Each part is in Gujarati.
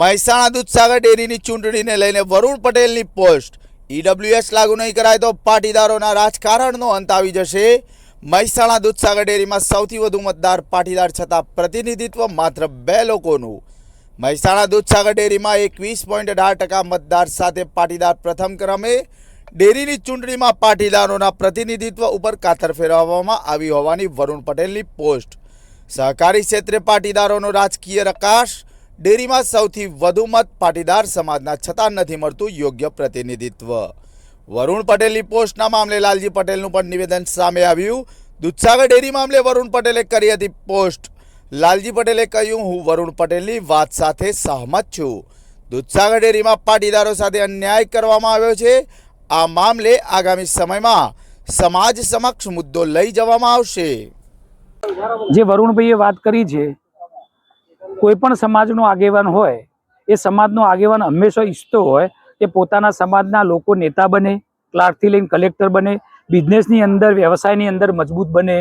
મહેસાણા દૂધસાગર ડેરીની ચૂંટણીને લઈને વરુણ પટેલની પોસ્ટ. ઈડબ્લ્યુએસ લાગુ નહીં કરાય તો પાટીદારોના રાજકારણનો અંત આવી જશે. મહેસાણા દૂધસાગર ડેરીમાં સૌથી વધુ મતદાર પાટીદાર છતાં પ્રતિનિધિત્વ માત્ર બે લોકોનું. મહેસાણા દૂધસાગર ડેરીમાં એકવીસ પોઈન્ટ અઢાર ટકા મતદાર સાથે પાટીદાર પ્રથમ ક્રમે. ડેરીની ચૂંટણીમાં પાટીદારોના પ્રતિનિધિત્વ ઉપર કાતર ફેરવવામાં આવી હોવાની વરુણ પટેલની પોસ્ટ. સહકારી ક્ષેત્રે પાટીદારોનો રાજકીય પ્રકાશ ડેરીમાં સૌથી વધુ મત પાટીદાર સમાજના છતાં નથી મળતું યોગ્ય પ્રતિનિધિત્વ. વરુણ પટેલની પોસ્ટના મામલે લાલજી પટેલનું પણ નિવેદન સામે આવ્યું. દૂધસાગર ડેરી મામલે વરુણ પટેલે કરી હતી પોસ્ટ. લાલજી પટેલે કહ્યું, હું વરુણ પટેલની વાત સાથે સહમત છું. દૂધસાગર ડેરીમાં પાટીદારો સાથે અન્યાય કરવામાં આવ્યો છે. આ મામલે આગામી સમયમાં સમાજ સમક્ષ મુદ્દો લઈ જવામાં આવશે. જે વરુણભાઈએ વાત કરી છે કોઈ પણ સમાજનો આગેવાન હોય, એ સમાજનો આગેવાન હંમેશા ઈચ્છતો હોય કે પોતાના સમાજના લોકો નેતા બને, ક્લાર્કથી લઈને કલેક્ટર બને, બિઝનેસની અંદર, વ્યવસાયની અંદર મજબૂત બને,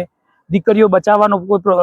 દીકરીઓ બચાવવાનું કોઈ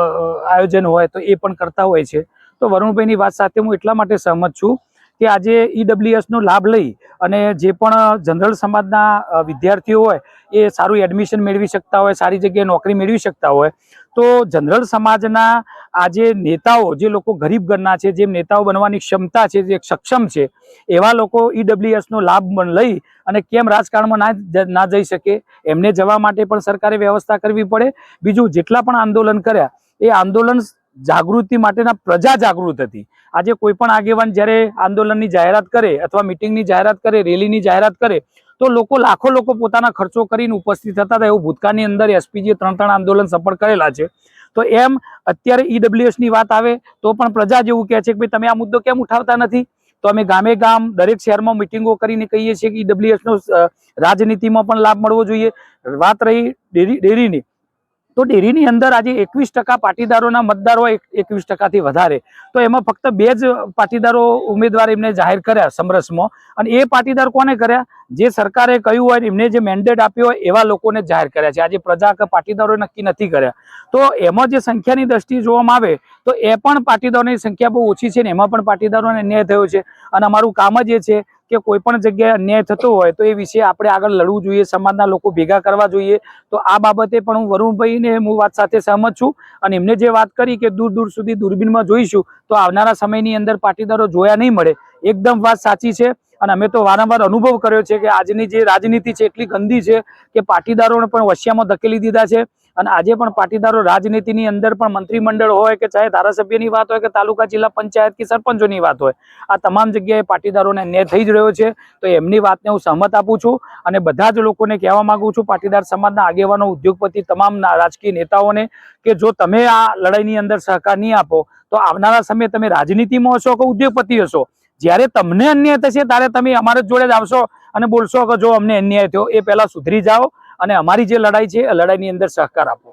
આયોજન હોય તો એ પણ કરતા હોય છે. તો વરુણભાઈની વાત સાથે હું એટલા માટે સહમત છું કે આજે ઈડબ્લ્યુએસનો લાભ લઈ અને જે પણ જનરલ સમાજના વિદ્યાર્થીઓ હોય, એ સારું એડમિશન મેળવી શકતા હોય, સારી જગ્યાએ નોકરી મેળવી શકતા હોય. તો જનરલ સમાજના આજે નેતાઓ, જે લોકો ગરીબ ઘરના છે, જેમ નેતાઓ બનવાની ક્ષમતા છે, જે સક્ષમ છે, એવા લોકો ઈડબ્લ્યુએસનો લાભ પણ લઈ અને કેમ રાજકારણમાં ના ના જઈ શકે? એમને જવા માટે પણ સરકારે વ્યવસ્થા કરવી પડે. બીજું, જેટલા પણ આંદોલન કર્યા, એ આંદોલન જાગૃતિ માટેના પ્રજા જાગૃત હતી. આજે કોઈ પણ આગેવાન જ્યારે આંદોલનની જાહેરાત કરે અથવા મિટિંગની જાહેરાત કરે, રેલીની જાહેરાત કરે, તો લોકો લાખો લોકો પોતાના ખર્ચો કરીને ઉપસ્થિત થતા હતા. એવું ભૂતકાળની અંદર એસપીજીએ ત્રણ ત્રણ આંદોલન સફળ કરેલા છે. તો એમ અત્યારે ઈડબ્લ્યુએસની વાત આવે તો પણ પ્રજા જેવું કહે છે કે ભાઈ, તમે આ મુદ્દો કેમ ઉઠાવતા નથી? તો અમે ગામે ગામ, દરેક શહેરમાં મિટિંગો કરીને કહીએ છીએ કે ઈડબ્લ્યુએસનો રાજનીતિમાં પણ લાભ મળવો જોઈએ. વાત રહી ડેરી, ડેરીની. તો ડેરીની અંદર આજે એકવીસ ટકા પાટીદારોના મતદારો એકવીસ ટકાથી વધારે. તો એમાં ફક્ત બે જ પાટીદારો ઉમેદવાર એમને જાહેર કર્યા સમરસમાં. અને એ પાટીદાર કોને કર્યા? જે સરકારે કહ્યું હોય એમને જે મેન્ડેટ આપ્યો હોય એવા લોકોને જાહેર કર્યા છે. આજે પ્રજા કે પાટીદારોએ નક્કી નથી કર્યા. તો એમાં જે સંખ્યાની દ્રષ્ટિએ જોવામાં આવે, તો એ પણ પાટીદારોની સંખ્યા બહુ ઓછી છે ને એમાં પણ પાટીદારોને અન્યાય થયો છે. અને અમારું કામ જ એ છે કે કોઈ પણ જગ્યાએ અન્યાય થતો હોય તો એ વિશે આપણે આગળ લડવું જોઈએ, સમાજના લોકો ભેગા કરવા જોઈએ. તો આ બાબતે પણ હું વરુણભાઈને હું વાત સાથે સહમત છું અને એમને જે વાત કરી કે દૂર દૂર સુધી દૂરબીનમાં જોઈશું, તો આવનારા સમયની અંદર પાટીદારો જોયા નહીં મળે. એકદમ વાત સાચી છે અને અમે તો વારંવાર અનુભવ કર્યો છે કે આજની જે રાજનીતિ છે એટલી ગંદી છે કે પાટીદારોને પણ વશિયામાં ધકેલી દીધા છે. અને આજે પણ પાટીદારો રાજનીતિની અંદર પણ મંત્રીમંડળ હોય કે ચાહે ધારાસભ્યની વાત હોય કે તાલુકા જિલ્લા પંચાયત કે સરપંચોની વાત હોય, આ તમામ જગ્યાએ પાટીદારોને અન્યાય થઈ જ રહ્યો છે. તો એમની વાતને હું સહમત આપું છું અને બધા જ લોકોને કહેવા માગું છું, પાટીદાર સમાજના આગેવાનો, ઉદ્યોગપતિ, તમામ રાજકીય નેતાઓને કે જો તમે આ લડાઈની અંદર સહકાર નહીં આપો, તો આવનારા સમયે તમે રાજનીતિમાં હશો કે ઉદ્યોગપતિ હશો? જ્યારે તમને અન્યાય થશે, ત્યારે તમે અમારા જોડે જ આવશો અને બોલશો કે જો અમને અન્યાય થયો, એ પહેલાં સુધરી જાઓ. અને અમારી જે લડાઈ છે એ લડાઈની અંદર સહકાર આપો.